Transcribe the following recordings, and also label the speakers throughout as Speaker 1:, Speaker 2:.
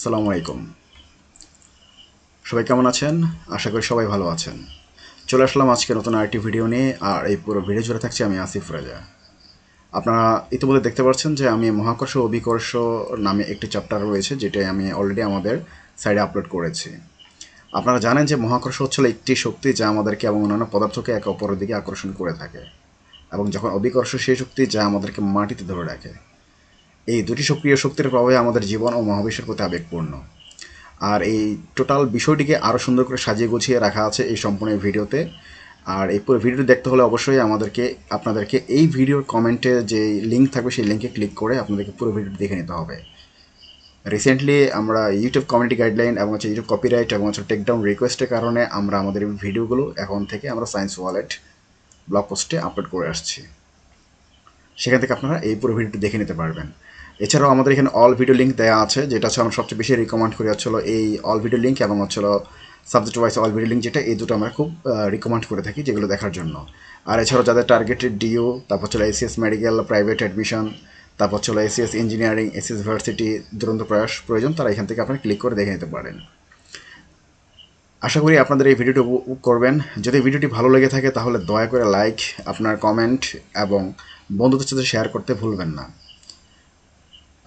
Speaker 1: আসসালামু আলাইকুম সবাই কেমন আছেন? আশা করি সবাই ভালো আছেন। চলে আসলাম আজকে নতুন আরেকটি ভিডিও নিয়ে, আর এই পুরো ভিডিও জুড়ে থাকছি আমি আসিফ রাজা। আপনারা ইতিমধ্যে দেখতে পাচ্ছেন যে আমি মহাকর্ষ অভিকর্ষ নামে একটি চ্যাপ্টার রয়েছে যেটা আমি অলরেডি আমাদের সাইডে আপলোড করেছি। আপনারা জানেন যে মহাকর্ষ হচ্ছে একটি শক্তি যা আমাদেরকে এবং অন্যান্য পদার্থকে একে অপরের দিকে আকর্ষণ করে থাকে। এবং যখন অভিকর্ষ সেই শক্তি যা আমাদেরকে মাটিতে ধরে রাখে। এই দুটি সক্রিয় শক্তির প্রভাবে আমাদের জীবন ও মহাবিশ্বের প্রতি আবেগপূর্ণ। আর এই টোটাল বিষয়টিকে আরও সুন্দর করে সাজিয়ে গুছিয়ে রাখা আছে এই সম্পূর্ণ ভিডিওতে। আর এই পুরো ভিডিওটি দেখতে হলে অবশ্যই আমাদেরকে, আপনাদেরকে এই ভিডিওর কমেন্টে যে লিঙ্ক থাকবে সেই লিঙ্কে ক্লিক করে আপনাদেরকে পুরো ভিডিওটি দেখে নিতে হবে। রিসেন্টলি আমরা ইউটিউব কমিউনিটি গাইডলাইন এবং হচ্ছে ইউটিউব কপিরাইট এবং হচ্ছে টেকডাউন রিকোয়েস্টের কারণে আমরা আমাদের এই ভিডিওগুলো এখন থেকে আমরা সায়েন্স ওয়ালেট ব্লগ পোস্টে আপলোড করে আসছি। সেখান থেকে আপনারা এই পুরো ভিডিওটি দেখে নিতে পারবেন। এছাড়াও আমাদের এখানে অল ভিডিও লিঙ্ক দেওয়া আছে, যেটা হচ্ছে আমরা সবচেয়ে বেশি রিকমেন্ড করি হচ্ছিল এই অল ভিডিও লিঙ্ক এবং হচ্ছিল subject wise all video link যেটা, এই দুটো আমরা খুব রিকমেন্ড করে থাকি যেগুলো দেখার জন্য। আর এছাড়াও যাদের টার্গেটেড ডিও তারপর হচ্ছিল এসিএস মেডিকেল প্রাইভেট অ্যাডমিশন তারপর হচ্ছিল এসিএস ইঞ্জিনিয়ারিং এসিএস ভার্সিটি দুরন্ত প্রয়াস প্রয়োজন, তারা এখান থেকে আপনারা ক্লিক করে দেখে নিতে পারেন। আশা করি আপনাদের এই ভিডিওটি করবেন। যদি ভিডিওটি ভালো লেগে থাকে তাহলে দয়া করে লাইক আপনার কমেন্ট এবং বন্ধুদের সাথে শেয়ার করতে ভুলবেন না।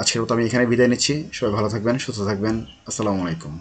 Speaker 1: আজকের মতো আমি এখানে বিদায় নিচ্ছি। সবাই ভালো থাকবেন সুস্থ থাকবেন। আসসালামু আলাইকুম।